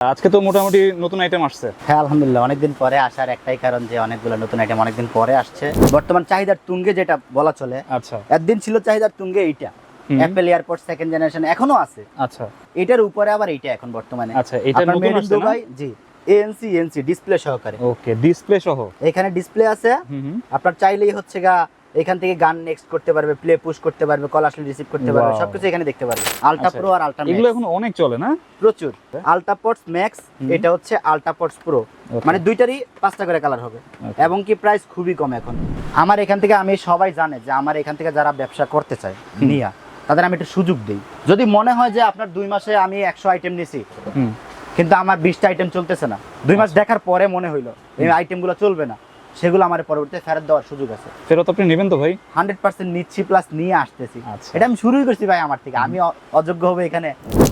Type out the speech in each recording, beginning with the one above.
আজকে তো মোটামুটি নতুন আইটেম আসছে। হ্যাঁ আলহামদুলিল্লাহ অনেকদিন পরে আসার একটাই কারণ যে অনেকগুলো নতুন আইটেম অনেকদিন পরে আসছে। বর্তমান চাহিদার তুঙ্গে যেটা বলা চলে আচ্ছা। একদিন ছিল চাহিদার তুঙ্গে এইটা। অ্যাপেল এয়ারপোর্ট সেকেন্ড জেনারেশন এখনও আছে। আচ্ছা। এটার উপরে আবার এইটা এখন বর্তমানে। আচ্ছা এটা নতুন আসছে দুবাই জি। এএনসি এনসি ডিসপ্লে সহকারে। ওকে ডিসপ্লে সহ। এখানে ডিসপ্লে আছে। আপনার চাইলেই হচ্ছে গা এখান থেকে গান নেক্সট করতে পারবে প্লে পুশ করতে পারবে কল আসলে রিসিভ করতে পারবে সবকিছু এখানে দেখতে পারবে। আলট্রা আচ্ছা, প্রো আর আলট্রা এগুলো এখন অনেক চলে না? প্রচুর। আলট্রাপোর্টস ম্যাক্স এটা হচ্ছে আলট্রাপোর্টস প্রো মানে দুইটারই পাঁচটা করে কালার হবে। এবং কি প্রাইস খুবই কম এখন। আমার এখান থেকে আমি সবাই জানে যে আমার এখান থেকে যারা ব্যবসা করতে চায়। নিয়া তাদের আমি একটা সুযোগ দিই। যদি মনে হয় যে আপনার দুই মাসে আমি একশো আইটেম নিছি কিন্তু আমার বিশটা আইটেম চলতেছে না দুই মাস দেখার পরে মনে হইল এই আইটেমগুলো চলবে না। সেগুলো আমার পরবর্তীতে ফেরত দেওয়ার সুযোগ আছে। ফেরত আপনি নেবেন তো ভাই? হান্ড্রেড পার্সেন্ট নিচ্ছি প্লাস নিয়ে আসতেছি। আচ্ছা। এটা আমি শুরুই করছি ভাই আমার থেকে। আমি অযোগ্য হবে এখানে।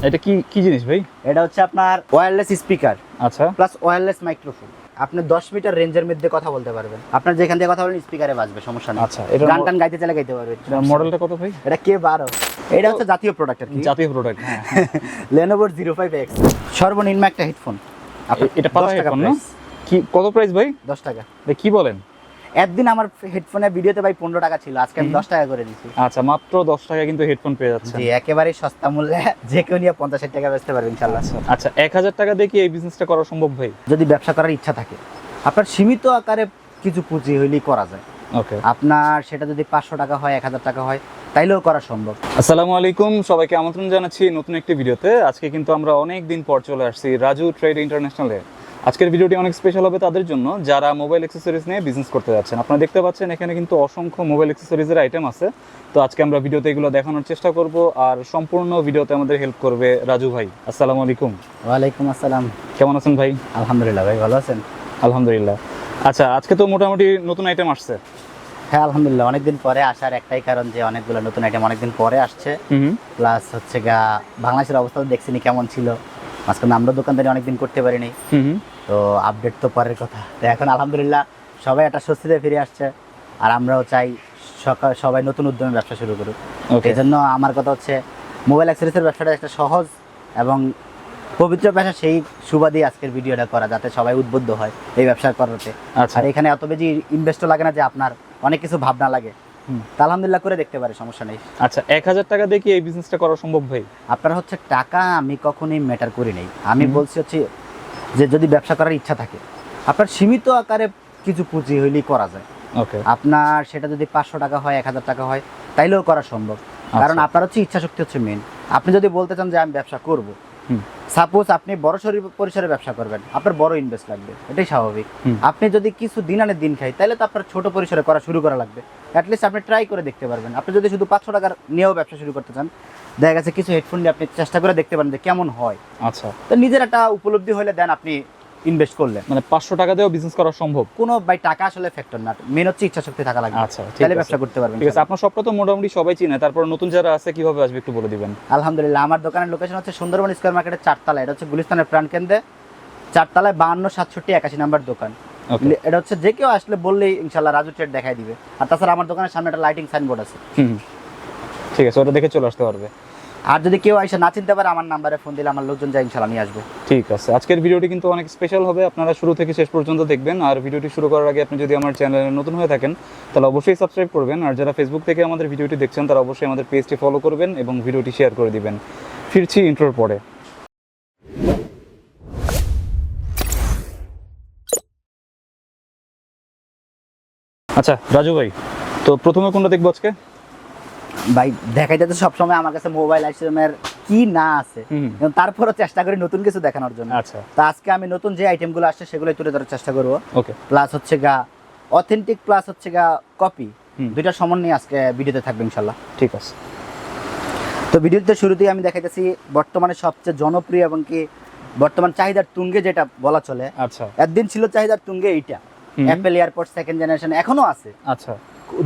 এটা কি কি জিনিস ভাই? এটা হচ্ছে আপনার ওয়্যারলেস স্পিকার আচ্ছা। প্লাস ওয়্যারলেস মাইক্রোফোন আপনি দশ মিটার রেঞ্জের মধ্যে কথা বলতে পারবেন। আপনার যেখান থেকে কথা বলেন স্পিকারে বাজবে সমস্যা নেই। আচ্ছা এটার গান টান গাইতে চাইলে গাইতে পারবে মডেলটা কত ভাই? এটা কে বারো? এটা হচ্ছে জাতীয় প্রোডাক্ট আর কি। জাতীয় প্রোডাক্ট হ্যাঁ। ফাইভ এক্স সর্বনিম্ন একটা হেডফোন এটা পাতা হেডফোন না? কি কত প্রাইস ভাই? দশ টাকা। কি বলেন? একদিন আমার হেডফোনের ভিডিওতে ভাই পনেরো টাকা ছিল আজকে আমি দশ টাকা করে দিচ্ছি আচ্ছা মাত্র দশ টাকা কিন্তু হেডফোন পেয়ে যাচ্ছে জি একেবারেই সস্তা মূল্যে যে কেউ নিয়ে পঞ্চাশ ষাট টাকা বেচতে পারবে ইনশাল্লাহ। আচ্ছা এক হাজার টাকা দিয়ে কি এই বিজনেসটা করা সম্ভব ভাই? যদি ব্যবসা করার ইচ্ছা থাকে। আপনার সীমিত আকারে কিছু পুঁজি হইলেই করা যায়। ওকে। আপনার সেটা যদি পাঁচশো টাকা হয় এক হাজার টাকা হয় তাইলেও করা সম্ভব। আসসালামু আলাইকুম সবাইকে আমন্ত্রণ জানাচ্ছি নতুন একটি ভিডিওতে আজকে কিন্তু আমরা অনেক দিন পর চলে আসছি রাজু ট্রেড ইন্টারন্যাশনালে। আজকের ভিডিওটি অনেক স্পেশাল হবে তাদের জন্য যারা মোবাইল অ্যাক্সেসরিজ নিয়ে বিজনেস করতে যাচ্ছেন। আপনারা দেখতে পাচ্ছেন এখানে কিন্তু অসংখ্য মোবাইল অ্যাক্সেসরিজের আইটেম আছে। তো আজকে আমরা ভিডিওতে এগুলো দেখানোর চেষ্টা করব আর সম্পূর্ণ ভিডিওতে আমাদের হেল্প করবে রাজু ভাই। আসসালামু আলাইকুম। ওয়ালাইকুম আসসালাম। কেমন আছেন ভাই? আলহামদুলিল্লাহ ভাই ভালো আছেন? আলহামদুলিল্লাহ। আচ্ছা আজকে তো মোটামুটি নতুন আইটেম আসছে। হ্যাঁ আলহামদুলিল্লাহ অনেকদিন পরে আসার একটাই কারণ যে অনেকগুলো নতুন আইটেম অনেকদিন পরে আসছে। প্লাস হচ্ছে গা বাংলাদেশের অবস্থা দেখছিনি কেমন ছিল। মাঝখানে আমরা দোকানদারি অনেকদিন করতে পারিনি। তো আপডেট তো পরের কথা। তো এখন আলহামদুলিল্লাহ সবাই একটা স্বস্তিতে ফিরে আসছে। আর আমরাও চাই সকাল সবাই নতুন উদ্যমে ব্যবসা শুরু করুক। এই জন্য আমার কথা হচ্ছে মোবাইল অ্যাক্সেসরিজের ব্যবসাটা একটা সহজ এবং পবিত্র পেশা সেই সুবাদী আজকের ভিডিওটা করা যাতে সবাই উদ্বুদ্ধ হয় এই ব্যবসা করাতে। আচ্ছা। আর এখানে এত বেশি ইনভেস্টও লাগে না যে আপনার অনেক কিছু ভাবনা লাগে। আলহামদুলিল্লাহ করে দেখতে পারে সমস্যা নেই। আচ্ছা এক হাজার টাকা দিয়ে কি এই বিজনেসটা করা সম্ভব ভাই? আপনার হচ্ছে টাকা আমি কখনোই ম্যাটার করি নাই। আমি বলছি হচ্ছে যে যদি ব্যবসা করার ইচ্ছা থাকে আপনার সীমিত আকারে কিছু পুঁজি হইলেই করা যায়। ওকে আপনার সেটা যদি পাঁচশো টাকা হয় এক হাজার টাকা হয় তাইলেও করা সম্ভব। কারণ আচ্ছা। আপনার হচ্ছে ইচ্ছা শক্তি হচ্ছে মেন আপনি যদি বলতে চান যে আমি ব্যবসা করব। সাপোজ আপনি বড় শরীর পরিসরে ব্যবসা করবেন আপনার বড় ইনভেস্ট লাগবে এটাই স্বাভাবিক। আপনি যদি কিছু দিন আনে দিন খাই তাহলে তো আপনার ছোট পরিসরে করা শুরু করা লাগবে। অ্যাটলিস্ট আপনি ট্রাই করে দেখতে পারবেন। আপনি যদি শুধু পাঁচশো টাকার নিয়েও ব্যবসা শুরু করতে চান দেখা গেছে কিছু হেডফোন নিয়ে আপনি চেষ্টা করে দেখতে পারেন যে কেমন হয়। আচ্ছা। তো নিজের একটা উপলব্ধি হলে দেন আপনি ইনভেস্ট করলে। মানে পাঁচশো টাকা দিয়েও বিজনেস করা সম্ভব? কোনো ভাই টাকা আসলে ফ্যাক্টর না। মেন হচ্ছে ইচ্ছা শক্তি থাকা লাগবে। আচ্ছা তাহলে ব্যবসা করতে পারবেন ঠিক আছে আপনার সবটা তো মোটামুটি সবাই চিনে তারপর নতুন যারা আছে কীভাবে আসবে একটু বলে দিবেন। আলহামদুলিল্লাহ আমার দোকানের লোকেশন হচ্ছে সুন্দরবন স্কোয়ার মার্কেটের চারতলা এটা হচ্ছে গুলিস্তানের প্রাণ কেন্দ্রে। চারতলায় বাহান্ন সাতষট্টি একাশি নাম্বার দোকান। এটা হচ্ছে যে কেউ আসলে বললেই ইনশাল্লাহ রাজু ট্রেড দেখাই দিবে। আর তাছাড়া আমার দোকানের সামনে একটা লাইটিং সাইনবোর্ড আছে। ঠিক আছে ওটা দেখে চলে আসতে পারবে। আর যদি কেউ এসে না চিনতে পারে, আমার নাম্বারে ফোন দিলে আমার লোকজন যায় ইনশাল্লাহ নিয়ে আসব। ঠিক আছে। আজকের ভিডিওটি কিন্তু অনেক স্পেশাল হবে। আপনারা শুরু থেকে শেষ পর্যন্ত দেখবেন। আর ভিডিওটি শুরু করার আগে আপনি যদি আমার চ্যানেলে নতুন হয়ে থাকেন, তাহলে অবশ্যই সাবস্ক্রাইব করবেন। আর যারা ফেসবুক থেকে আমাদের ভিডিওটি দেখছেন, তারা অবশ্যই আমাদের পেজটি ফলো করবেন এবং ভিডিওটি শেয়ার করে দিবেন। ফিরছি ইন্ট্রোর পরে। আচ্ছা রাজু ভাই, তো প্রথমে কোনটা দেখব আজকে? ভাই দেখাইতে তো সবসময় আমার কাছে মোবাইল আইটেমের কি না আছে। তারপরও চেষ্টা করি নতুন কিছু দেখানোর জন্য। আচ্ছা। তো আজকে আমি নতুন যে আইটেমগুলো আসছে সেগুলোই তুলে ধরার চেষ্টা করব। ওকে। প্লাস হচ্ছে গা অথেন্টিক প্লাস হচ্ছে গা কপি দুইটা সমান নিয়ে আজকে ভিডিওতে থাকবে ইনশাল্লাহ ঠিক আছে। তো ভিডিওতে শুরুতেই আমি দেখাইতেছি বর্তমানে সবচেয়ে জনপ্রিয় এবং কি বর্তমান চাহিদার তুঙ্গে যেটা বলা চলে আচ্ছা। একদিন ছিল চাহিদার তুঙ্গে এইটা। অ্যাপেল এয়ারপোর্ট সেকেন্ড জেনারেশন এখনও আছে। আচ্ছা।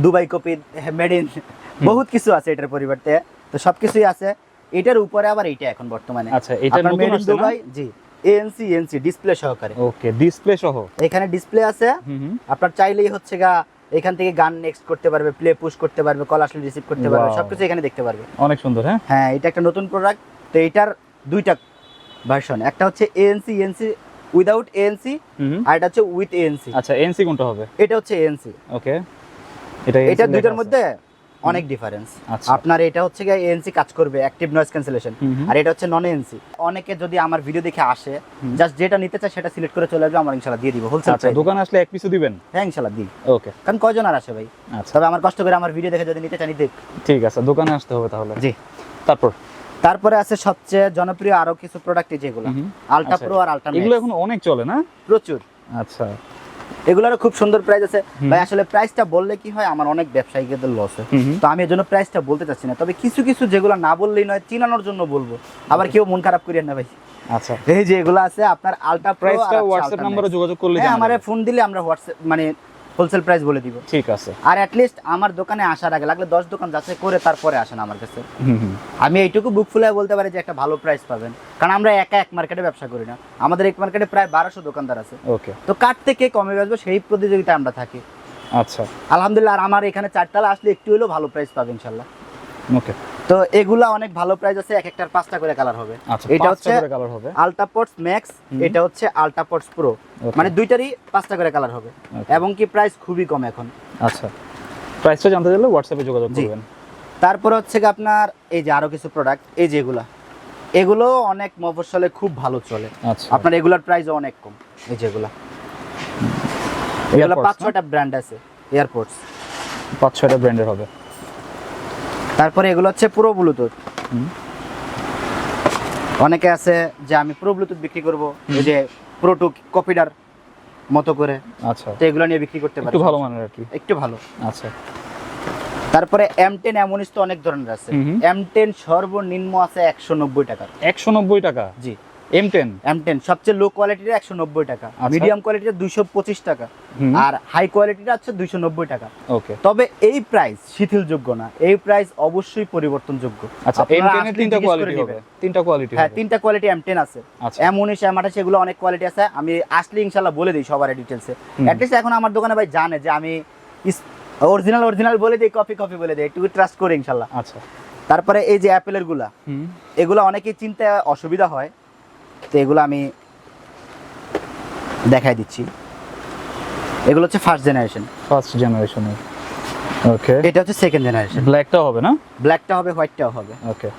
দুবাই কপি মেড ইন বহুত কিছু আছে এটার পরিবর্তে। তো সবকিছুই আছে। এটার উপরে আবার এইটা এখন বর্তমানে। আচ্ছা এটা নতুন আসছে দুবাই জি। এএনসি এনসি ডিসপ্লে সহকারে। ওকে ডিসপ্লে সহ? এখানে ডিসপ্লে আছে। আপনার চাইলেই হচ্ছে গা এখান থেকে গান নেক্সট করতে পারবে প্লে পুশ করতে পারবে কল আসলে রিসিভ করতে পারবে সবকিছু এখানে দেখতে পারবে। অনেক সুন্দর হ্যাঁ? হ্যাঁ এটা একটা নতুন প্রোডাক্ট তো এটার দুইটা ভার্সন একটা হচ্ছে এএনসি এএনসি উইদাউট এএনসি আর এটা হচ্ছে উইথ এএনসি আচ্ছা এনসি কোনটা হবে? এটা হচ্ছে এএনসি ওকে এটা এটা দুইটার মধ্যে অনেক ডিফারেন্স আচ্ছা। আপনার এটা হচ্ছে গিয়ে এএনসি কাজ করবে অ্যাক্টিভ নয়েজ ক্যান্সেলেশন। আর এটা হচ্ছে নন এএনসি অনেকে যদি আমার ভিডিও দেখে আসে জাস্ট যেটা নিতে চায় সেটা সিলেক্ট করে চলে আসবে আমার ইনশাল্লাহ দিয়ে দিব হোলসেল আচ্ছা দোকানে আসলে এক পিসও দিবেন? হ্যাঁ ইনশাল্লাহ দিই। ওকে কারণ কয়জন আর আসে ভাই? আচ্ছা। তবে আমার কষ্ট করে আমার ভিডিও দেখে যদি নিতে চান নিতে। ঠিক আছে দোকানে আসতে হবে তাহলে। জি। তারপর? তারপরে আছে সবচেয়ে জনপ্রিয় আরও কিছু প্রোডাক্ট যেগুলো। আলট্রা প্রো আর আলট্রা এগুলো এখন অনেক চলে না? প্রচুর। আচ্ছা। এগুলোরও খুব সুন্দর প্রাইস আছে। ভাই আসলে প্রাইসটা বললে কি হয় আমার অনেক ব্যবসায়ীদের লস হয়। তো আমি এজন্য জন্য প্রাইসটা বলতে চাচ্ছি না। তবে কিছু কিছু যেগুলো না বললেই নয় চিনানোর জন্য বলব। আবার কেউ মন খারাপ করিয়েন না ভাই। আচ্ছা। এই যে এগুলো আছে আপনার আলট্রা প্রাইসটা হোয়াটসঅ্যাপ নম্বরে যোগাযোগ করলে হ্যাঁ আমারে ফোন দিলে আমরা হোয়াটসঅ্যাপ মানে হোলসেল প্রাইস বলে দিব। ঠিক আছে। আর অ্যাটলিস্ট আমার দোকানে আসার আগে লাগলে দশ দোকান যাচাই করে তারপরে আসেন আমার কাছে। হুম হুম। আমি এইটুকু বুক ফুলে বলতে পারি যে একটা ভালো প্রাইস পাবেন। কারণ আমরা একা এক মার্কেটে ব্যবসা করি না। আমাদের এক মার্কেটে প্রায় বারোশো দোকানদার আছে। ওকে। তো কার থেকে কমে বেচবো সেই প্রতিযোগিতায় আমরা থাকি। আচ্ছা। আলহামদুলিল্লাহ আর আমার এখানে চারতলা আসলে একটু হলেও ভালো প্রাইস পাবে ইনশাল্লাহ। ওকে। তো এগুলা অনেক ভালো প্রাইস আছে এক একটার পাঁচটা করে কালার হবে। আচ্ছা এটা হচ্ছে কালার হবে। ম্যাক্স এটা হচ্ছে আলট্রাপোর্টস প্রো মানে দুইটারই পাঁচটা করে কালার হবে. এবং কি প্রাইস খুবই কম এখন। আচ্ছা। প্রাইসটা জানতে চাইলে হোয়াটসঅ্যাপে যোগাযোগ। করবেন। তারপরে হচ্ছে কি আপনার এই যে আরও কিছু প্রোডাক্ট এই যে এগুলা। এগুলো অনেক মফস্বলে খুব ভালো চলে। আচ্ছা। আপনার এগুলার প্রাইসও অনেক কম এই যেগুলা এগুলো। Airpods পাঁচ ছয়টা ব্র্যান্ড আছে এয়ারপোর্টস পাঁচ ছয়টা ব্র্যান্ডের হবে। তারপরে এগুলো হচ্ছে পুরো ব্লুটুথ অনেকে আছে যে আমি পুরো ব্লুটুথ বিক্রি করব যে পুরো টু কপিডার মতো করে। আচ্ছা। তো এগুলো নিয়ে বিক্রি করতে পারি। একটু ভালো মানের আর কি। একটু ভালো। আচ্ছা। তারপরে এম টেন এমনিস তো অনেক ধরনের আছে। এম টেন সর্বনিম্ন আছে একশো নব্বই টাকার। একশো নব্বই টাকা? জি। এম টেন এম টেন সবচেয়ে লো কোয়ালিটির একশো নব্বই টাকা। আচ্ছা। মিডিয়াম কোয়ালিটির দুইশো পঁচিশ টাকা। আর হাই কোয়ালিটিটা হচ্ছে দুইশো নব্বই টাকা। ওকে তবে এই প্রাইস শিথিলযোগ্য না। এই প্রাইস অবশ্যই পরিবর্তনযোগ্য। আচ্ছা এম তিনটা কোয়ালিটি হবে। তিনটা কোয়ালিটি হ্যাঁ তিনটা কোয়ালিটি এম টেন আছে। আচ্ছা। এম উনিশ এম আঠাশ এগুলো অনেক কোয়ালিটি আছে। আমি আসলে ইনশাল্লাহ বলে দিই সবার ডিটেলসে। অ্যাটলিস্ট এখন আমার দোকানে ভাই জানে যে আমি অরিজিনাল অরিজিনাল বলে দিই কপি কপি বলে দিই। একটু ট্রাস্ট করি ইনশাল্লাহ আচ্ছা। তারপরে এই যে অ্যাপেলেরগুলা এগুলো অনেকেই চিনতে অসুবিধা হয়। তো এগুলো আমি দেখাই দিচ্ছি। এগুলো হচ্ছে ফার্স্ট জেনারেশন ফার্স্ট জেনারেশনের ওকে এটা হচ্ছে সেকেন্ড জেনারেশন ব্ল্যাকটা হবে না? ব্ল্যাকটা হবে হোয়াইটটাও হবে। ওকে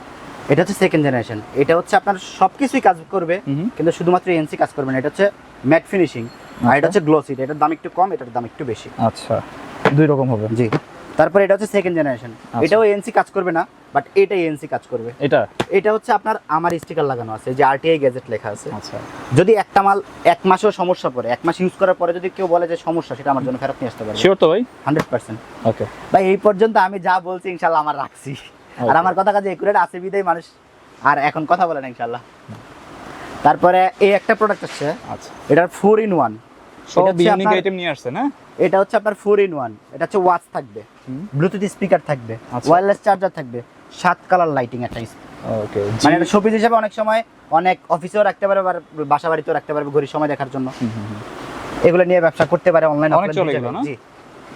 এটা হচ্ছে সেকেন্ড জেনারেশন এটা হচ্ছে আপনার সব কিছুই কাজ করবে কিন্তু শুধুমাত্র এনসি কাজ করবে না এটা হচ্ছে ম্যাট ফিনিশিং আর এটা হচ্ছে গ্লোসিড এটার দাম একটু কম এটার দাম একটু বেশি। আচ্ছা। দুই রকম হবে। জি। তারপরে এটা হচ্ছে সেকেন্ড জেনারেশন আচ্ছা। এটাও এনসি কাজ করবে না বাট এটাই এনসি কাজ করবে। এটা? এটা হচ্ছে আপনার আমার স্টিকার লাগানো আছে যে আরটিআই গ্যাজেট লেখা আছে। আচ্ছা। যদি একটা মাল এক মাসেও সমস্যা পড়ে এক মাস ইউজ করার পরে যদি কেউ বলে যে সমস্যা সেটা আমার জন্য ফেরত নিয়ে আসতে পারবে। শিওর তো ভাই? হান্ড্রেড পার্সেন্ট ওকে ভাই এই পর্যন্ত আমি যা বলছি ইনশাল্লাহ আমার রাখছি। আর আমার কথা কাজে একুরেট আছে বিদায় মানুষ। আর এখন কথা বলে না ইনশাল্লাহ। তারপরে এই একটা প্রোডাক্ট আছে আচ্ছা। এটার ফোর ইন ওয়ান সব হচ্ছে ইউনিক আইটেম নিয়ে আসছে না? এটা হচ্ছে আপনার ফোর ইন ওয়ান। এটা হচ্ছে ওয়াচ থাকবে। ব্লুটুথ স্পিকার থাকবে। আচ্ছা। ওয়্যারলেস চার্জার থাকবে। সাত কালার লাইটিং একটা ওকে মানে এটা শোপিস হিসেবে অনেক সময় অনেক অফিসেও রাখতে পারবে আবার বাসা বাড়িতেও রাখতে পারবে ঘড়ির সময় দেখার জন্য। এগুলো নিয়ে ব্যবসা করতে পারে অনলাইন এগুলো জি।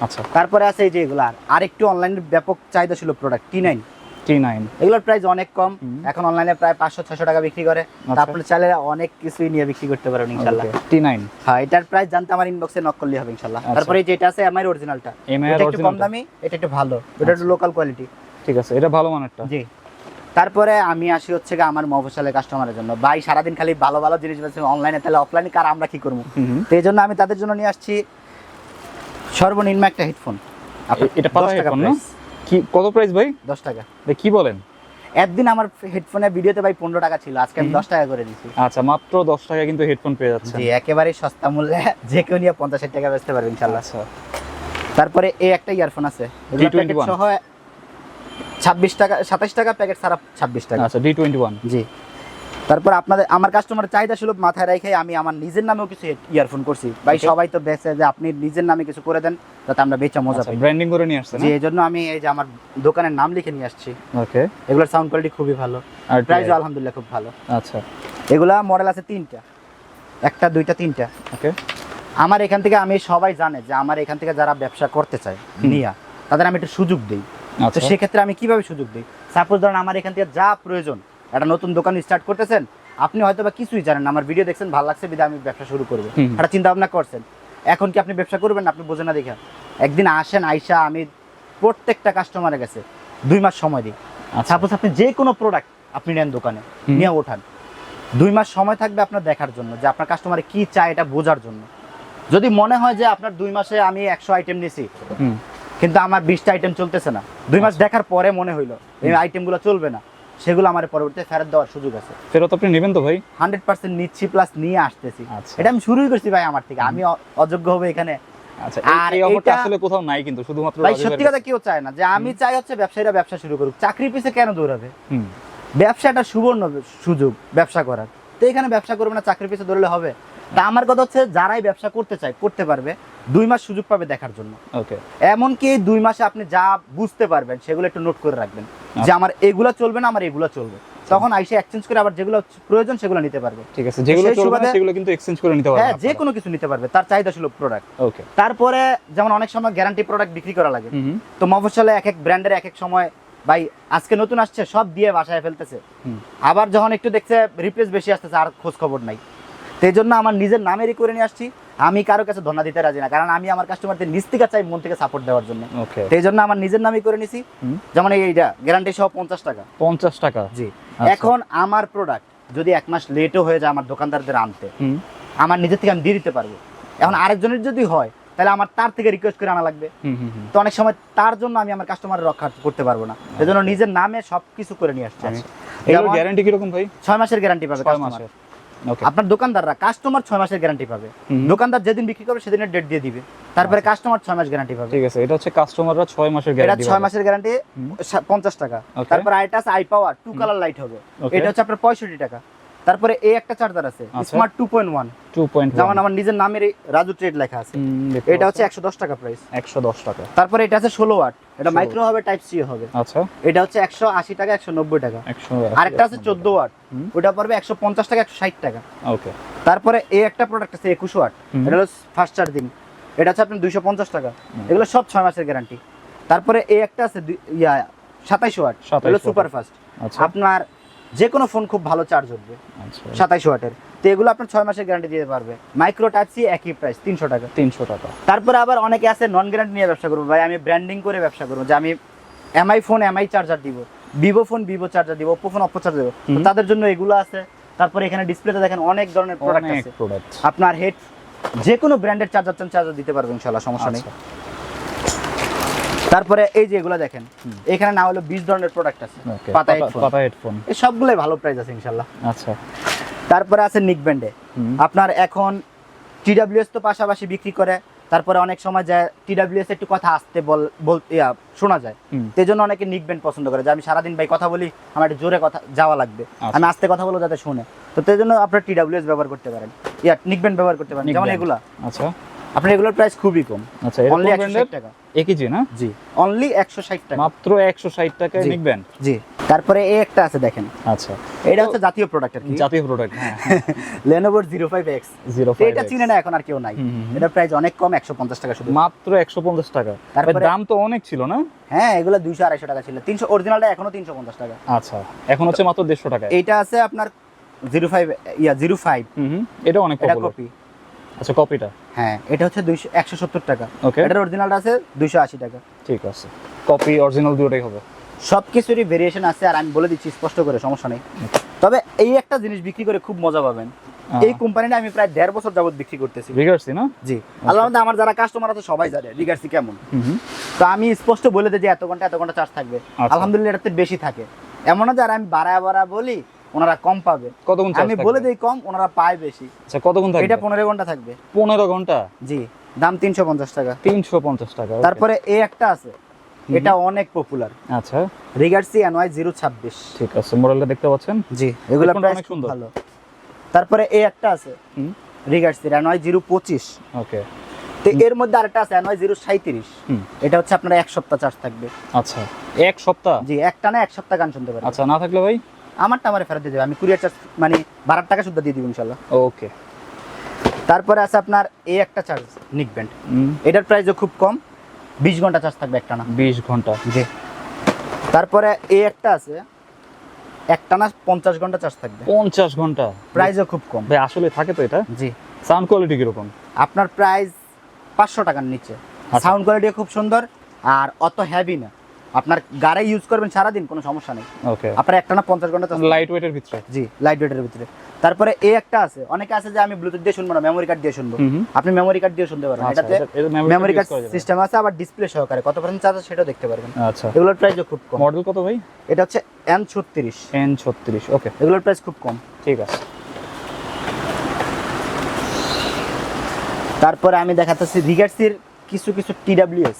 আচ্ছা। তারপরে আছে এই যে এগুলো। আর আরেকটু অনলাইনের ব্যাপক চাহিদা ছিল প্রোডাক্ট টি নাইন নাইন। এগুলোর প্রাইস অনেক কম। এখন অনলাইনে প্রায় পাঁচশো ছশো টাকা বিক্রি করে। আচ্ছা। তারপরে চাইলে অনেক কিছুই নিয়ে বিক্রি করতে পারেন ইনশাল্লাহ নাইন হ্যাঁ এটার প্রাইস জানতে আমার ইনবক্সে নক করলে হবে ইনশাল্লাহ আচ্ছা। তারপরে এই যে এটা আছে অরিজিনালটা এটা একটু কম দামি এটা একটু ভালো। এটা একটু লোকাল কোয়ালিটি ঠিক আছে এটা ভালো মানেরটা। জি। তারপরে আমি আসি হচ্ছে আমার মফসলের কাস্টমারের জন্য। ভাই সারাদিন খালি ভালো ভালো জিনিস বেছে অনলাইনে তাহলে অফলাইনে কার আমরা কি করব। তো এই জন্য আমি তাদের জন্য নিয়ে আসছি সর্বনিম্ন একটা হেডফোন এটা হেডফোন না? কি কত প্রাইস ভাই? দশ টাকা। কি বলেন? একদিন আমার হেডফোনের ভিডিওতে ভাই পনেরো টাকা ছিল আজকে আমি। দশ টাকা করে দিচ্ছি আচ্ছা মাত্র দশ টাকা কিন্তু হেডফোন পেয়ে যাচ্ছে জি একেবারে সস্তা মূল্যে যে কেউ নিয়ে পঞ্চাশ ষাট টাকা বেচতে পারবে ইনশাল্লাহ। আচ্ছা। তারপরে এই একটা ইয়ারফোন আছে D21 প্যাকেট সহ ছাব্বিশ টাকা সাতাশ টাকা প্যাকেট সারা ছাব্বিশ টাকা। আচ্ছা ডি টোয়েন্টি ওয়ান জি। তারপর আপনাদের আমার কাস্টমারের চাহিদা সুলভ মাথায় রেখে আমি আমার নিজের নামেও কিছু ইয়ারফোন করছি। ভাই সবাই তো বেচে যে আপনি নিজের নামে কিছু করে দেন যাতে আমরা বেচা মজা আচ্ছা পাই। ব্র্যান্ডিং করে নিয়ে আসছে না যে এই জন্য আমি এই যে আমার দোকানের নাম লিখে নিয়ে আসছি। ওকে এগুলোর সাউন্ড কোয়ালিটি খুবই ভালো। আর প্রাইসও আলহামদুলিল্লাহ খুব ভালো। আচ্ছা। এগুলা মডেল আছে তিনটা। একটা দুইটা তিনটা। ওকে আমার এখান থেকে আমি সবাই জানে যে আমার এখান থেকে যারা ব্যবসা করতে চায় নিয়া তাদের আমি একটু সুযোগ দিই। তো আচ্ছা। সেক্ষেত্রে আমি কীভাবে সুযোগ দিই? সাপোজ ধরেন আমার এখান থেকে যা প্রয়োজন একটা নতুন দোকান স্টার্ট করতেছেন আপনি হয়তো বা কিছুই জানেন আমার ভিডিও দেখছেন ভালো লাগছে বিধা আমি ব্যবসা শুরু করব। একটা চিন্তা ভাবনা করছেন এখন কি আপনি ব্যবসা করবেন? আপনি বোঝেন না দেখা একদিন আসেন আইসা আমি প্রত্যেকটা কাস্টমারের কাছে দুই মাস সময় দিই। আচ্ছা। সাপোজ আপনি যে কোনো প্রোডাক্ট আপনি নেন দোকানে নিয়ে ওঠান। দুই মাস সময় থাকবে আপনার দেখার জন্য যে আপনার কাস্টমারে কি চায় এটা বোঝার জন্য। যদি মনে হয় যে আপনার দুই মাসে আমি একশো আইটেম নিয়েছি কিন্তু আমার বিশটা আইটেম চলতেছে না দুই মাস দেখার পরে মনে হইল এই আইটেমগুলো চলবে না। সেগুলো আমার পরবর্তীতে ফেরত দেওয়ার সুযোগ আছে। ফেরত আপনি নেবেন তো ভাই? হান্ড্রেড পার্সেন্ট নিচ্ছি প্লাস নিয়ে আসতেছি। আচ্ছা। এটা আমি শুরুই করছি ভাই আমার থেকে। আমি অযোগ্য হবে এখানে। আচ্ছা এই অফারটা আসলে কোথাও নাই কিন্তু শুধুমাত্র ভাই সত্যি কথা কেউ চায় না যে আমি চাই হচ্ছে ব্যবসায়ীরা ব্যবসা শুরু করুক। চাকরি পিছে কেন দৌড়াবে? ব্যবসাটা সুবর্ণ সুযোগ ব্যবসা করার। তো এখানে ব্যবসা করবে না চাকরি পিছে দৌড়লে হবে। তা আমার কথা হচ্ছে যারাই ব্যবসা করতে চায় করতে পারবে দুই মাস সুযোগ পাবে দেখার জন্য। ওকে এমনকি দুই মাসে আপনি যা বুঝতে পারবেন সেগুলো একটু নোট করে রাখবেন। যে। আমার এগুলো চলবে না আমার এগুলো চলবে। তখন আইসে এক্সচেঞ্জ করে আবার যেগুলো প্রয়োজন সেগুলো নিতে পারবে। ঠিক আছে যেগুলো চলবে না সেগুলো কিন্তু এক্সচেঞ্জ করে নিতে পারবে হ্যাঁ যে কোনো কিছু নিতে পারবে তার চাহিদা ছিল প্রোডাক্ট ওকে তারপরে যেমন অনেক সময় গ্যারান্টি প্রোডাক্ট বিক্রি করা লাগে। তো মফসলে এক এক ব্র্যান্ডের এক এক সময় ভাই আজকে নতুন আসছে সব দিয়ে বাসায় ফেলতেছে। আবার যখন একটু দেখছে রিপ্লেস বেশি আসতেছে আর খোঁজ খবর নাই। তো এই জন্য আমার নিজের নামেরই করে নিয়ে আসছি। আমি কারও কাছে ধন্যা দিতে রাজি না কারণ আমি আমার কাস্টমারদের নিজ থেকে চাই মন থেকে সাপোর্ট দেওয়ার জন্য। তো এই জন্য আমার নিজের নামই করে নিছি। যেমন এই- এইটা গ্যারান্টি সহ পঞ্চাশ টাকা। পঞ্চাশ টাকা? জি। আচ্ছা। এখন আমার প্রোডাক্ট যদি এক মাস লেটও হয়ে যায় আমার দোকানদারদের আনতে আমার নিজের থেকে আমি দিয়ে দিতে পারব। এখন আরেকজনের যদি হয় তাহলে আমার তার থেকে রিকোয়েস্ট করে আনা লাগবে। তো অনেক সময় তার জন্য আমি আমার কাস্টমারের রক্ষা করতে পারব না। এজন্য নিজের নামে সবকিছু করে নিয়ে আসছি আমি। যেমন গ্যারান্টি কীরকম ভাই? ছয় মাসের গ্যারান্টি পাবে ছয় মাসের। ওকে আপনার দোকানদাররা কাস্টমার ছয় মাসের গ্যারান্টি পাবে। দোকানদার যেদিন বিক্রি করবে সেদিনের ডেট দিয়ে দিবে। তারপরে কাস্টমার ছয় মাস গ্যারান্টি পাবে। ঠিক আছে এটা হচ্ছে কাস্টমাররা ছয় মাসের এটা গ্যারান্টি ছয় মাসের গ্যারান্টি পঞ্চাশ টাকা। তারপর আইটাস আইটা আই পাওয়ার টু কালার লাইট হবে। এটা হচ্ছে আপনার পঁয়ষট্টি টাকা। তারপরে এই একটা চার্জার আছে। Smart two point one two point যেমন আমার নিজের নামের রাজু ট্রেড লেখা আছে। এটা হচ্ছে একশো দশ টাকা প্রাইস একশো দশ টাকা। তারপরে এটা আছে ষোলো ওয়াট এটা মাইক্রো হবে টাইপ সি হবে। আচ্ছা। এটা হচ্ছে একশো আশি টাকা একশো নব্বই টাকা। একশো আরেকটা আছে চোদ্দ ওয়াট হুম। ওটা পড়বে একশো পঞ্চাশ টাকা একশো ষাট টাকা। ওকে। তারপরে এই একটা প্রোডাক্ট আছে একুশ ওয়াট এটা হলো ফাস্ট চার্জিং এটা হচ্ছে আপনার দুইশো পঞ্চাশ টাকা। এগুলো সব ছয় মাসের গ্যারান্টি তারপরে এই একটা আছে ইয়া সাতাইশ ওয়াট 27 এগুলো সুপার ফাস্ট আপনার যে কোনো ফোন খুব ভালো চার্জ উঠবে। আচ্ছা। সাতাইশ ওয়াটের। তো এগুলো আপনার ছয় মাসের গ্যারান্টি দিতে পারবে। মাইক্রো সি একই প্রাইস তিনশো টাকা। তিনশো টাকা। তারপরে আবার অনেকে আছে নন গ্যারান্টি নিয়ে ব্যবসা করব। ভাই আমি ব্র্যান্ডিং করে ব্যবসা করব যে আমি এমআই ফোন এমআই চার্জার দিব। ভিভো ফোন ভিভো চার্জার দিব ওপো ফোন অপো চার্জার দেবো। তাদের জন্য এগুলো আছে। তারপরে এখানে ডিসপ্লেতে দেখেন অনেক ধরনের প্রোডাক্ট আছে। আপনার হেড যে কোনো ব্র্যান্ডের চার্জার চান চার্জার দিতে পারবেন ইনশাল্লাহ সমস্যা নেই। আচ্ছা। তারপরে এই যে এগুলো দেখেন এখানে না হলো বিশ ধরনের প্রোডাক্ট আছে পাতা হেডফোন পাতা হেডফোন এই সবগুলোই ভালো প্রাইস আছে ইনশাল্লাহ। আচ্ছা। তারপরে আছে নিক ব্যান্ডে আপনার এখন টিডাব্লিউএস তো পাশাপাশি বিক্রি করে তারপরে অনেক সময় যায় টিডাব্লিউএস একটু কথা আসতে বল ইয়া শোনা যায়। সেই জন্য অনেকে নিক ব্যান্ড পছন্দ করে যে আমি সারাদিন ভাই কথা বলি আমার একটু জোরে কথা যাওয়া লাগবে। আচ্ছা। আমি আস্তে কথা বলব যাতে শুনে। তো সেই জন্য আপনার টিডাব্লিউএস ব্যবহার করতে পারেন। ইয়া নিক ব্যান্ড ব্যবহার করতে পারেন যেমন। এগুলা। আচ্ছা। আপনার এগুলোর প্রাইস খুবই কম। আচ্ছা অনলি এরকম একশো ব্র্যান্ডের টাকা। একই জি না? জি অনলি একশো ষাট টাকা। মাত্র একশো ষাট টাকায় জি। নিকবেন জি। তারপরে এই একটা আছে দেখেন। আচ্ছা। এটা হচ্ছে জাতীয় প্রোডাক্ট আর কি। জাতীয় প্রোডাক্ট হ্যাঁ। ফাইভ এক্স জিরো এটা চিনে না এখন আর কেউ নাই। এটা প্রাইস অনেক কম একশো পঞ্চাশ টাকা শুধু। মাত্র একশো পঞ্চাশ টাকা। তারপরে- দাম তো অনেক ছিল না? হ্যাঁ এগুলো দুইশো আড়াইশো টাকা ছিল। তিনশো অরিজিনালটা এখনও তিনশো পঞ্চাশ টাকা। আচ্ছা এখন হচ্ছে মাত্র দেড়শো টাকা এটা আছে আপনার zero five yeah zero five হুম হুম, এটা অনেক পপুলার কপি আচ্ছা কপিটা হ্যাঁ এটা হচ্ছে দুইশো একশো সত্তর টাকা। ওকে এটার অরিজিনালটা আছে দুইশো আশি টাকা। ঠিক আছে। কপি অরিজিনাল দুটোই হবে। সব কিছুরই ভেরিয়েশন আছে আর আমি বলে দিচ্ছি স্পষ্ট করে সমস্যা নেই। তবে এই একটা জিনিস বিক্রি করে খুব মজা পাবেন। এই কোম্পানিটা আমি প্রায় দেড় বছর যাবত বিক্রি করতেছি। রিগার্সি না? জি। আল্লাহ আমার যারা কাস্টমার আছে সবাই জানে রিগার্সি কেমন। তো আমি স্পষ্ট বলে দিই যে এত ঘণ্টা এত ঘণ্টা চার্জ থাকবে। আচ্ছা। আলহামদুলিল্লাহ এটাতে বেশি থাকে। এমন না যে আর আমি বাড়া বাড়া বলি ওনারা কম পাবে। কতক্ষণ আমি বলে দিই কম ওনারা পায় বেশি। আচ্ছা কতক্ষণ থাকবে? এটা পনেরো ঘণ্টা থাকবে। পনেরো ঘণ্টা? জি দাম তিনশো পঞ্চাশ টাকা। তিনশো পঞ্চাশ টাকা তারপরে এই একটা আছে। এটা অনেক পপুলার আচ্ছা। রিগার্সি এনওয়াই জিরো ছাব্বিশ। ঠিক আছে মডেলটা দেখতে পাচ্ছেন? জি এগুলো অনেক খুব সুন্দর। ভালো। তারপরে এই একটা আছে। রিগার্সি এনওয়াই জিরো পঁচিশ। ওকে তো এর মধ্যে আরেকটা আছে এনওয়াই জিরো সাঁত্রিশ হুম। এটা হচ্ছে আপনার এক সপ্তাহ চার্জ থাকবে। আচ্ছা এক সপ্তাহ? জি একটা না এক সপ্তাহ গান শুনতে পারেন আচ্ছা না থাকলে ভাই? আমারটা আমার ফেরত দিয়ে দেবে। আমি কুরিয়ার চার্জ মানে বারো টাকা শুদ্ধ দিয়ে দিব ইনশাল্লাহ। ওকে তারপরে আছে আপনার এই একটা চার্জ নিক ব্যান্ড এটার প্রাইসও খুব কম বিশ ঘণ্টা চার্জ থাকবে একটা না বিশ ঘণ্টা। জি। তারপরে এই একটা আছে একটানা পঞ্চাশ ঘণ্টা চার্জ থাকবে। পঞ্চাশ ঘণ্টা। প্রাইসও খুব কম। ভাই আসলে থাকে তো এটা? জি। সাউন্ড কোয়ালিটি কীরকম? আপনার প্রাইস পাঁচশো টাকার নিচে। আচ্ছা। সাউন্ড কোয়ালিটি খুব সুন্দর আর অত হেভি না। আপনার গাড়ি ইউজ করবেন সারাদিন কোনো সমস্যা নেই। ওকে আপনার একটা না পঞ্চাশ ঘণ্টা লাইট ওয়েটের ভিতরে? জি লাইট ওয়েটের ভিতরে। তারপরে এই একটা আছে অনেকে আছে যে আমি ব্লুটুথ দিয়ে শুনব না মেমোরি কার্ড দিয়ে শুনব। আপনি মেমোরি কার্ড দিয়ে শুনতে পারবেন আচ্ছা, এটাতে এটা- এটা মেমোরি কার্ড। সিস্টেম আছে আবার ডিসপ্লে সহকারে। কত পার্সেন্ট চার্জ সেটাও দেখতে পারবেন। আচ্ছা। এগুলোর প্রাইসও খুব কম। মডেল কত ভাই? এটা হচ্ছে এন ছত্রিশ। এন ছত্রিশ ওকে এগুলোর প্রাইস খুব কম। ঠিক আছে। তারপরে আমি দেখাতেছি রিগার্সির কিছু কিছু টিডাব্লিউএস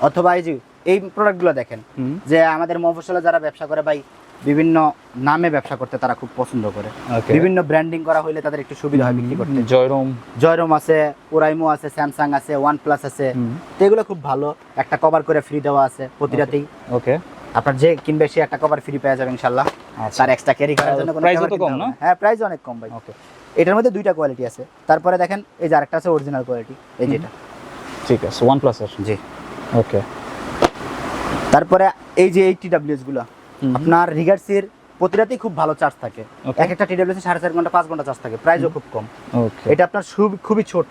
অথবা এই যে এই প্রোডাক্টগুলো দেখেন। যে আমাদের মফসলে যারা ব্যবসা করে ভাই বিভিন্ন নামে ব্যবসা করতে তারা খুব পছন্দ করে। বিভিন্ন ব্র্যান্ডিং করা হইলে তাদের একটু সুবিধা হয় বিক্রি করতে। জয়রম। জয়রম আছে ওরাইমো আছে স্যামসাং আছে ওয়ান প্লাস আছে তো এগুলো খুব ভালো। একটা কভার করে ফ্রি দেওয়া আছে প্রতিটাতেই ওকে আপনার যে কিনবে সে একটা কভার ফ্রি পেয়ে যাবে ইনশাল্লাহ। আচ্ছা। তার এক্সট্রা ক্যারি করার জন্য কোনো cover তো কম না? হ্যাঁ প্রাইস অনেক কম ভাই। ওকে এটার মধ্যে দুইটা কোয়ালিটি আছে। তারপরে দেখেন এই যে আরেকটা আছে অরিজিনাল কোয়ালিটি এই যেটা। ঠিক আছে ওয়ান প্লাস এর জি। ওকে তারপরে এই যে এই টিডাব্লিউএসগুলো আপনার রিগার্সির প্রতিটাতেই খুব ভালো চার্জ থাকে. এক একটা টিডাব্লিউএস সাড়ে চার ঘণ্টা পাঁচ ঘণ্টা চার্জ থাকে প্রাইসও খুব কম। ওকে এটা আপনার খুব- খুবই ছোট।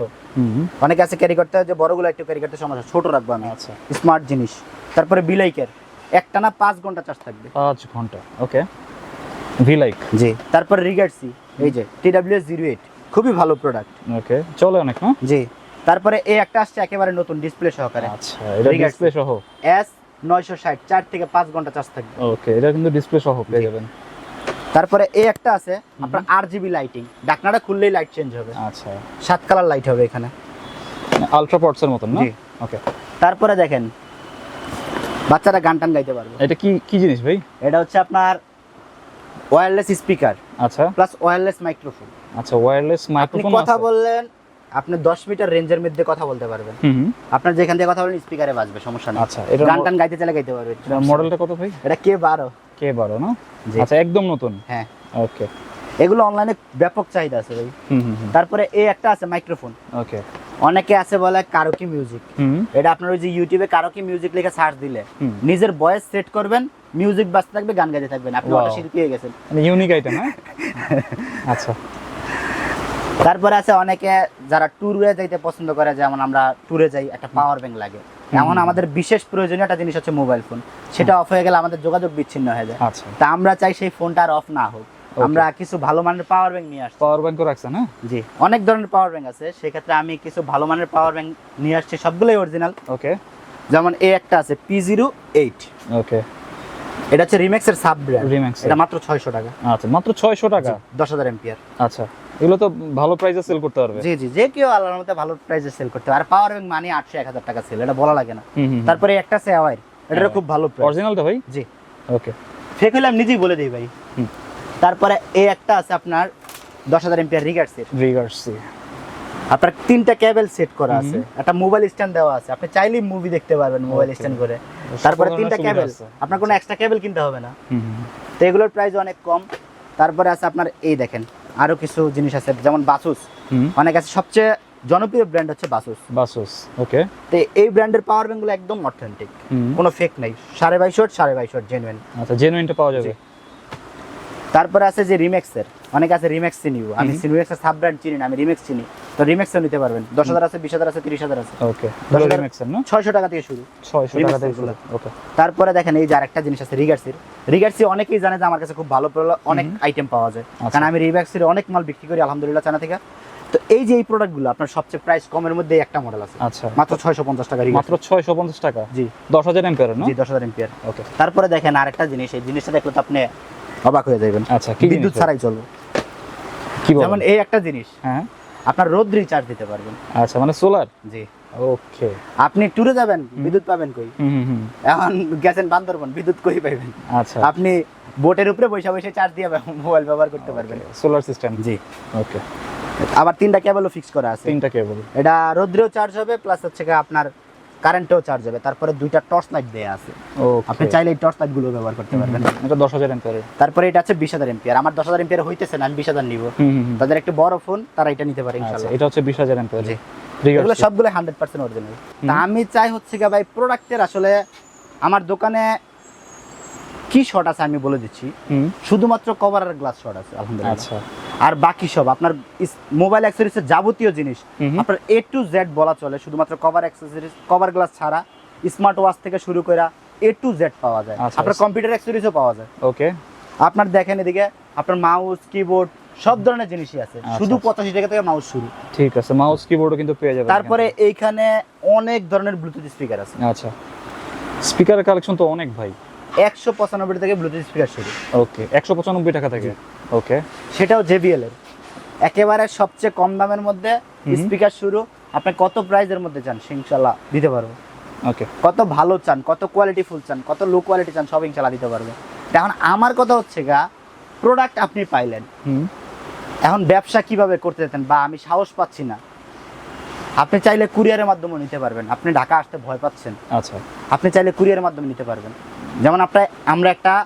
অনেকে আছে ক্যারি করতে যে বড়গুলো একটু ক্যারি করতে সমস্যা ছোট রাখব আমি। আচ্ছা। স্মার্ট জিনিস। তারপরে বিলাইকের একটানা পাঁচ ঘণ্টা চার্জ থাকবে। পাঁচ ঘণ্টা। ওকে ভি লাইক জি। তারপরে রিগার্সি এই যে টিডাব্লিউএস জিরো এইট খুবই ভালো প্রোডাক্ট ওকে চলে অনেক না? জি। তারপরে এই একটা আসছে একেবারে নতুন ডিসপ্লে সহকারে। আচ্ছা এটা ডিসপ্লে সহ। এস নয়শো ষাট চার থেকে পাঁচ ঘণ্টা চার্জ থাকবে। ওকে এটা কিন্তু ডিসপ্লে সহ পেয়ে যাবেন। তারপরে এই একটা আছে আপনার আর জিবি লাইটিং ডাকনাটা খুললেই লাইট চেঞ্জ হবে। আচ্ছা। সাত কালার লাইট হবে এখানে। আলট্রা পটস এর মতন না? ওকে তারপরে দেখেন বাচ্চারা গান টান গাইতে পারবে। এটা কি কি জিনিস ভাই? এটা হচ্ছে আপনার ওয়্যারলেস স্পিকার আচ্ছা। প্লাস ওয়্যারলেস মাইক্রোফোন আচ্ছা ওয়্যারলেস মাইক্রোফোন কথা বললেন আপনি দশ মিটার রেঞ্জের মধ্যে কথা বলতে পারবেন। আপনার যেখান থেকে কথা বলেন স্পিকারে বাজবে সমস্যা নেই। আচ্ছা এটা গান টান গাইতে চাইলে গাইতে পারবে মডেলটা কত ভাই? এটা কে বারো? কে বারো না? আচ্ছা একদম নতুন? হ্যাঁ। ওকে। এগুলো অনলাইনে ব্যাপক চাহিদা আছে ভাই। তারপরে এই একটা আছে মাইক্রোফোন ওকে। অনেকে আছে বলে কারোকি মিউজিক এটা আপনার ওই যে ইউটিউবে কারোকি মিউজিক লিখে সার্চ দিলে নিজের ভয়েস সেট করবেন মিউজিক বাজতে থাকবে গান গাইতে থাকবেন। আপনি. ওটা শিল্পী হয়ে গেছেন। মানে ইউনিক আইটেম হ্যাঁ? আচ্ছা। তারপরে আছে অনেকে যারা ট্যুরে যাইতে পছন্দ করে যেমন আমরা ট্যুরে যাই একটা পাওয়ার ব্যাংক লাগে। এমন আমাদের বিশেষ প্রয়োজনীয় একটা জিনিস হচ্ছে মোবাইল ফোন সেটা অফ হয়ে গেলে আমাদের যোগাযোগ বিচ্ছিন্ন হয়ে যায়। আচ্ছা। তা আমরা চাই সেই ফোনটা আর অফ না হোক। আমরা কিছু ভালো মানের পাওয়ার ব্যাংক নিয়ে আসছি। পাওয়ার ব্যাংকও রাখছেন হ্যাঁ? জি। অনেক ধরনের পাওয়ার ব্যাংক আছে। সেক্ষেত্রে আমি কিছু ভালো মানের পাওয়ার ব্যাংক নিয়ে আসছি। সবগুলোই অরিজিনাল ওকে যেমন এ একটা আছে পি জিরো এইট ওকে এটা হচ্ছে রিমেক্সের সাব ব্র্যান্ড এটা মাত্র ছয়শো টাকা। আচ্ছা মাত্র ছয়শো টাকা? দশ হাজার আচ্ছা এগুলো তো ভালো প্রাইসে সেল করতে পারবে। জি জি যে কেউ আল্লাহর ভালো প্রাইসে সেল করতে আর পাওয়ার ব্যাংক মানে আটশো এক হাজার টাকা সেল এটা বলা লাগে না। তারপরে একটা আছে অ্যাওয়ার এটারও খুব ভালো প্রাইস অরিজিনালটা ভাই? জি। ওকে ফেক হলে আমি নিজেই বলে দিই ভাই। তারপরে এই একটা আছে আপনার দশ হাজার এমপিয়ার রিগার্সের রিগার্সি আপনার তিনটা কেবল সেট করা আছে। একটা মোবাইল স্ট্যান্ড দেওয়া আছে। আপনি চাইলেই মুভি দেখতে পারবেন মোবাইল স্ট্যান্ড করে। তারপরে তিনটা কেবল আপনার কোনো এক্সট্রা কেবল কিনতে হবে না। তো এগুলোর প্রাইস অনেক কম। তারপরে আছে আপনার এই দেখেন আরও কিছু জিনিস আছে যেমন বাসুস হুম। অনেক আছে সবচেয়ে জনপ্রিয় ব্র্যান্ড হচ্ছে বাসুস বাসুস ওকে তো এই ব্র্যান্ডের পাওয়ার ব্যাংকগুলো একদম অথেন্টিক কোনো ফেক নেই সাড়ে বাইশ সাড়ে বাইশ জেনুইন আচ্ছা জেনুইনটা পাওয়া যাবে। তারপরে আছে যে রিমেক্সের অনেক আছে রিমেক্স চিনি আমি। রিমেক্সের সাব ব্র্যান্ড চিনি না আমি রিমেক্স চিনি। তো রিমেক্সও নিতে পারবেন। দশ হাজার আছে বিশ হাজার আছে তিরিশ হাজার আছে। ওকে দশ হাজার- না? ছয়শো টাকা থেকে শুরু। ছয়শো টাকা থেকে শুরু ওকে। তারপরে দেখেন এই যে আরেকটা জিনিস আছে রিগার্সির। রিগার্সি অনেকেই জানে যে আমার কাছে খুব ভালো অনেক আইটেম পাওয়া যায়। আচ্ছা। কারণ আমি রিগার্সির অনেক মাল বিক্রি করি আলহামদুলিল্লাহ চানা থেকে। তো এই যে এই প্রোডাক্টগুলো আপনার সবচেয়ে প্রাইস কমের মধ্যে একটা মডেল আছে। আচ্ছা। মাত্র ছয়শো পঞ্চাশ টাকা মাত্র ছয়শো পঞ্চাশ টাকা? জি। দশ হাজার না জি দশ হাজার ওকে তারপরে দেখেন আরেকটা জিনিস এই জিনিসটা দেখলে তো আপনি অবাক হয়ে যাবেন। আচ্ছা কি বিদ্যুৎ ছাড়াই কি যেমন এই একটা জিনিস হ্যাঁ। আপনার রোদ রিচার্জ দিতে পারবেন। আচ্ছা মানে সোলার জি। ওকে আপনি ট্যুরে যাবেন বিদ্যুৎ পাবেন কই? হুম হুম হুম। এখন গেছেন বান্দরবন বিদ্যুৎ কই পাইবেন? আচ্ছা। আপনি বোটের উপরে বসে বসে চার্জ দিয়ে মোবাইল ব্যবহার করতে পারবেন। সোলার সিস্টেম জি। ওকে আবার তিনটা কেবলও ফিক্স করা আছে। তিনটা কেবল এটা রৌদ্রেও চার্জ হবে প্লাস হচ্ছে আপনার কারেন্টেও চার্জ হবে। তারপরে দুইটা টর্চ লাইট দেয়া আছে। আপনি চাইলে এই টর্চ লাইটগুলো ব্যবহার করতে পারবেন। এটা দশ হাজার এম্পিয়ারের তারপরে এটা আছে বিশ হাজার এমপিয়ার আমার দশ হাজার এমপিয়ার হইতেছে না আমি বিশ হাজার নিবো। তাদের একটু বড় ফোন তারা এটা নিতে পারে আচ্ছা এটা হচ্ছে বিশ হাজার এম্পিয়ার জি। এগুলো সবগুলো হান্ড্রেড পার্সেন্ট অরিজিনাল তা আমি চাই হচ্ছে গিয়ে ভাই প্রোডাক্টের আসলে আমার দোকানে কি শট আছে আমি বলে দিচ্ছি। শুধুমাত্র কভার আর গ্লাস শট আছে আলহামদুলিল্লাহ। আচ্ছা। আর বাকি সব আপনার মোবাইল অ্যাক্সেসরিজের যাবতীয় জিনিস। আপনার এ টু জেড বলা চলে শুধুমাত্র কভার অ্যাক্সেসরিজ কভার গ্লাস ছাড়া স্মার্ট ওয়াচ থেকে শুরু করে এ টু জেড পাওয়া যায়। আচ্ছা, আপনার আচ্ছা। কম্পিউটার অ্যাক্সেসরিজও পাওয়া যায়। ওকে আপনার দেখেন এদিকে আপনার মাউস কিবোর্ড সব ধরনের জিনিসই আছে। আচ্ছা, শুধু আচ্ছা। পঁচাশি টাকা থেকে মাউস শুরু। ঠিক আছে মাউস কিবোর্ডও কিন্তু পেয়ে যাবেন তারপরে এইখানে অনেক ধরনের ব্লুটুথ স্পিকার আছে। আচ্ছা। স্পিকারের কালেকশন তো অনেক ভাই। একশো পঁচানব্বই থেকে ব্লুটুথ স্পিকার শুরু। ওকে একশো পঁচানব্বই টাকা থেকে। ওকে সেটাও জেবিএল এর। একেবারে সবচেয়ে কম দামের মধ্যে। স্পিকার শুরু। আপনি কত প্রাইজের মধ্যে চান? ইনশাল্লাহ দিতে পারব। ওকে কত ভালো চান কত কোয়ালিটি ফুল চান কত লো কোয়ালিটি চান সব ইনশাল্লাহ দিতে পারবে। এখন আমার কথা হচ্ছে গা প্রোডাক্ট আপনি পাইলেন। হুম। এখন ব্যবসা কীভাবে করতে যেতেন বা আমি সাহস পাচ্ছি না। আপনি চাইলে কুরিয়ারের মাধ্যমে নিতে পারবেন। আপনি ঢাকা আসতে ভয় পাচ্ছেন। আচ্ছা। আপনি চাইলে কুরিয়ারের মাধ্যমে নিতে পারবেন। যেমন আপনার আমরা একটা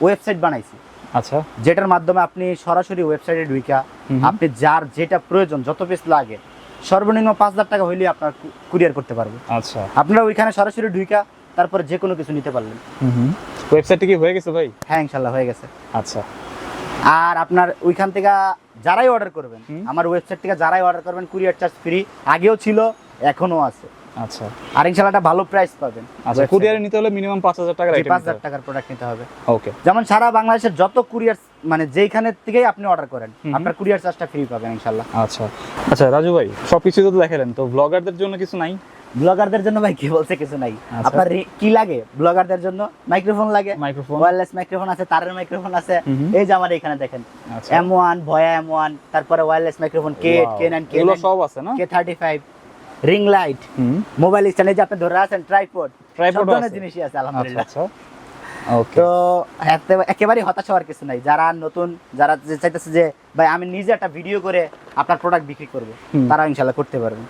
ওয়েবসাইট বানাইছি। আচ্ছা। যেটার মাধ্যমে আপনি সরাসরি ওয়েবসাইটে ঢুইকা হুম। আপনি যার যেটা প্রয়োজন যত পিস লাগে সর্বনিম্ন পাঁচ লাখ টাকা হইলে আপনার কুরিয়ার করতে পারবে। আচ্ছা। আপনারা ওইখানে সরাসরি ঢুইকা তারপরে যে কোনো কিছু নিতে পারলেন। হুম হুম। ওয়েবসাইটে কি হয়ে গেছে ভাই? হ্যাঁ ইনশাল্লাহ হয়ে গেছে। আচ্ছা। আর আপনার ওইখান থেকে যারাই অর্ডার করবেন। আমার ওয়েবসাইট থেকে যারাই অর্ডার করবেন কুরিয়ার চার্জ ফ্রি আগেও ছিল এখনও আছে। আচ্ছা। আর ইনশাল্লাহ একটা ভালো প্রাইস পাবেন। আচ্ছা কুরিয়ারে নিতে হলে মিনিমাম পাঁচ হাজার টাকার আইটেম পাঁচ হাজার টাকার প্রোডাক্ট নিতে হবে। ওকে যেমন সারা বাংলাদেশের যত কুরিয়ার মানে যেখানে থেকেই আপনি অর্ডার করেন আপনার কুরিয়ার চার্জটা ফ্রি পাবেন ইনশাল্লাহ আচ্ছা। আচ্ছা রাজু ভাই সব কিছু তো দেখালেন তো ব্লগারদের জন্য কিছু নাই? ব্লগারদের জন্য ভাই কি বলছে কিছু নাই। আচ্ছা। আপনার কি লাগে? ব্লগারদের জন্য মাইক্রোফোন লাগে মাইক্রোফোন ওয়্যারলেস মাইক্রোফোন আছে তারের মাইক্রোফোন আছে। এই যে আমার এখানে দেখেন এম ওয়ান ভয়া এম ওয়ান তারপরে ওয়্যারলেস মাইক্রোফোন কে কে নাইন কে সব আছে না? K thirty five ring light mobile স্ট্যান্ডে যে আপনি ধরে আছেন ট্রাইপড ট্রাইপড আছে? জিনিসই আছে আচ্ছা আলহামদুলিল্লাহ। আচ্ছা। ওকে তো একেবারেই হতাশ হওয়ার কিছু নাই। যারা নতুন যারা যে চাইতেছে যে ভাই আমি নিজে একটা ভিডিও করে আপনার প্রোডাক্ট বিক্রি করব তারা ইনশাল্লাহ করতে পারবেন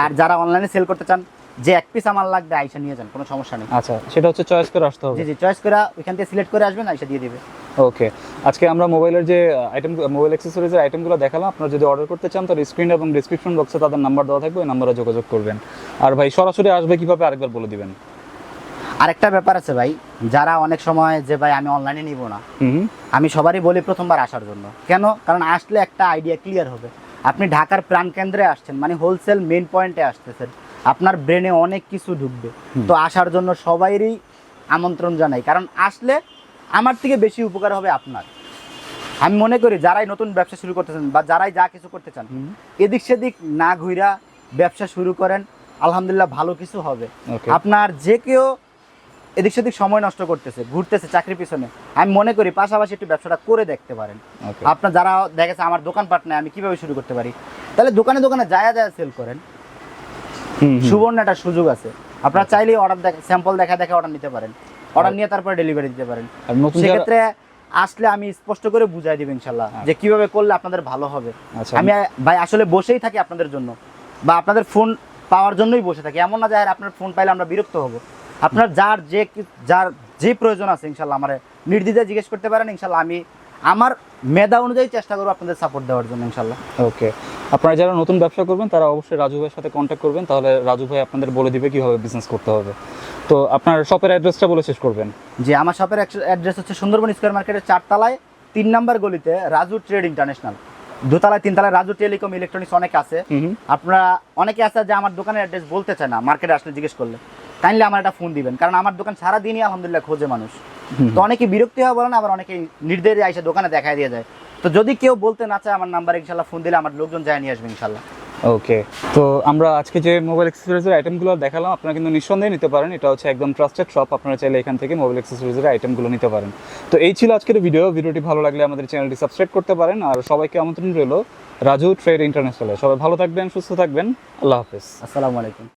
আর যারা অনলাইনে সেল করতে চান যে এক পিস আমার লাগবে আইসা নিয়ে যান কোনো সমস্যা নেই। আচ্ছা সেটা হচ্ছে চয়েস করে আসতে হবে। জি জি চয়েস করে ওইখান থেকে সিলেক্ট করে আসবেন আইসা দিয়ে দিবে। ওকে আজকে আমরা মোবাইলের যে আইটেম মোবাইল অ্যাক্সেসরিজের আইটেমগুলো দেখালাম আপনারা যদি অর্ডার করতে চান তাহলে স্ক্রিন এবং ডিসক্রিপশন বক্সে তাদের নাম্বার দেওয়া থাকবে ওই নাম্বারে যোগাযোগ করবেন। আর ভাই সরাসরি আসবে কীভাবে আরেকবার বলে দিবেন। আরেকটা ব্যাপার আছে ভাই যারা অনেক সময় যে ভাই আমি অনলাইনে নিব না। আমি সবারই বলি প্রথমবার আসার জন্য। কেন? কারণ আসলে একটা আইডিয়া ক্লিয়ার হবে। আপনি ঢাকার প্রাণ কেন্দ্রে আসছেন মানে হোলসেল মেন পয়েন্টে আসতেছেন। আপনার ব্রেনে অনেক কিছু ঢুকবে। তো আসার জন্য সবাইরই আমন্ত্রণ জানাই কারণ আসলে আমার থেকে বেশি উপকার হবে আপনার। আমি মনে করি যারাই নতুন ব্যবসা শুরু করতে চান বা যারাই যা কিছু করতে চান এদিক সেদিক না ঘুরা ব্যবসা শুরু করেন আলহামদুলিল্লাহ ভালো কিছু হবে। আপনার যে কেউ এদিক সেদিক সময় নষ্ট করতেছে ঘুরতেছে চাকরির পিছনে আমি মনে করি পাশাপাশি একটু ব্যবসাটা করে দেখতে পারেন। আপনার যারা দেখেছে আমার দোকানপাট নেই আমি কীভাবে শুরু করতে পারি? তাহলে দোকানে দোকানে যায় যায় সেল করেন। সুবর্ণ একটা সুযোগ আছে। আপনারা চাইলেই অর্ডার দেখে স্যাম্পল দেখা দেখে অর্ডার নিতে পারেন। অর্ডার নিয়ে তারপরে ডেলিভারি দিতে পারেন। সেক্ষেত্রে আসলে আমি স্পষ্ট করে বুঝাই দিব ইনশাল্লাহ যে কীভাবে করলে আপনাদের ভালো হবে। আচ্ছা। আমি ভাই আসলে বসেই থাকি আপনাদের জন্য বা আপনাদের ফোন পাওয়ার জন্যই বসে থাকি। এমন না যে আর আপনার ফোন পাইলে আমরা বিরক্ত হব। আপনার যার যে যার যে প্রয়োজন আছে ইনশাল্লাহ আমার নির্দ্বিধায় জিজ্ঞেস করতে পারেন ইনশাল্লাহ আমি আমার মেধা অনুযায়ী চেষ্টা করব আপনাদের সাপোর্ট দেওয়ার জন্য ইনশাল্লাহ ওকে আপনারা যারা নতুন ব্যবসা করবেন তারা অবশ্যই রাজু ভাইয়ের সাথে কন্ট্যাক্ট করবেন তাহলে রাজু ভাই আপনাদের বলে দিবে কীভাবে বিজনেস করতে হবে। তো আপনার শপের অ্যাড্রেসটা বলে শেষ করবেন। যে আমার শপের অ্যাড্রেস হচ্ছে সুন্দরবন স্কোয়ার মার্কেটের চারতলায় তিন নাম্বার গলিতে রাজু ট্রেড ইন্টারন্যাশনাল দোতলায় তিনতলায় রাজু টেলিকম ইলেকট্রনিক্স অনেক আছে। আপনারা অনেকে আছে যে আমার দোকানের অ্যাড্রেস বলতে চায় না মার্কেটে আসলে জিজ্ঞেস করলে। কাইন্ডলি আমার একটা ফোন দিবেন কারণ আমার দোকান সারাদিনই আলহামদুলিল্লাহ খোঁজে মানুষ। তো অনেকে বিরক্তি হয় বলে না আবার অনেকে নির্দেশে এসে দোকানে দেখাই দিয়ে যায়। তো যদি কেউ বলতে না চায় আমার নাম্বার ইনশাল্লাহ ফোন দিলে আমার লোকজন যায় নিয়ে আসবে ইনশাল্লাহ। ওকে তো আমরা আজকে যে মোবাইল অ্যাক্সেসরিজের আইটেমগুলো দেখালাম আপনারা কিন্তু নিঃসন্দেহে নিতে পারেন। এটা হচ্ছে একদম ট্রাস্টেড শপ আপনারা চাইলে এখান থেকে মোবাইল অ্যাক্সেসরিজের আইটেমগুলো নিতে পারেন। তো এই ছিল আজকের ভিডিও ভিডিওটি ভালো লাগলে আমাদের চ্যানেলটি সাবস্ক্রাইব করতে পারেন। আর সবাইকে আমন্ত্রণ রইল রাজু ট্রেড ইন্টারন্যাশনালে সবাই ভালো থাকবেন সুস্থ থাকবেন। আল্লাহ হাফেজ। আসসালামু আলাইকুম।